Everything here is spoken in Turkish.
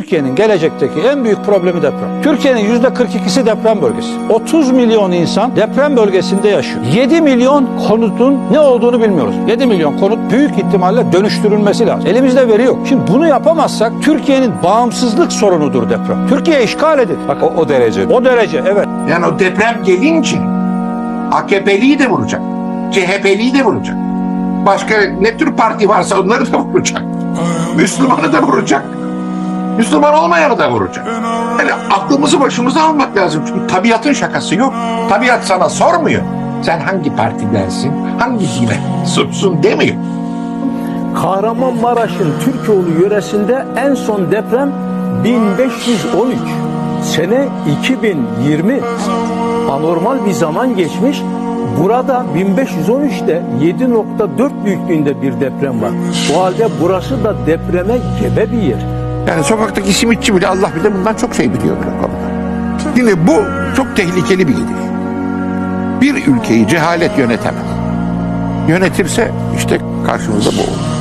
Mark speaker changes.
Speaker 1: Türkiye'nin gelecekteki en büyük problemi deprem. Türkiye'nin yüzde 42'si deprem bölgesi. 30 milyon insan deprem bölgesinde yaşıyor. 7 milyon konutun ne olduğunu bilmiyoruz. 7 milyon konut büyük ihtimalle dönüştürülmesi lazım. Elimizde veri yok. Şimdi bunu yapamazsak Türkiye'nin bağımsızlık sorunudur deprem. Türkiye işgal edildi. Bak
Speaker 2: O, o derece.
Speaker 1: o derece evet.
Speaker 3: Yani o deprem gelince AKP'liyi de vuracak. CHP'liyi de vuracak. Başka ne tür parti varsa onları da vuracak. Müslümanı da vuracak. Müslüman olmayanı da vuracak. Yani aklımızı başımıza almak lazım. Çünkü tabiatın şakası yok. Tabiat sana sormuyor. Sen hangi partidensin, hangi dine mensupsun demiyor.
Speaker 4: Kahramanmaraş'ın Türkoğlu yöresinde en son deprem 1513. Sene 2020. Anormal bir zaman geçmiş. Burada 1513'te 7.4 büyüklüğünde bir deprem var. O halde burası da depreme gebe bir yer.
Speaker 3: Yani sokaktaki simitçi bile Allah bilir bundan çok şey biliyor bu konuda. Şimdi bu çok tehlikeli bir gidiş. Bir ülkeyi cehalet yönetemez. Yönetirse işte karşımıza bu olur.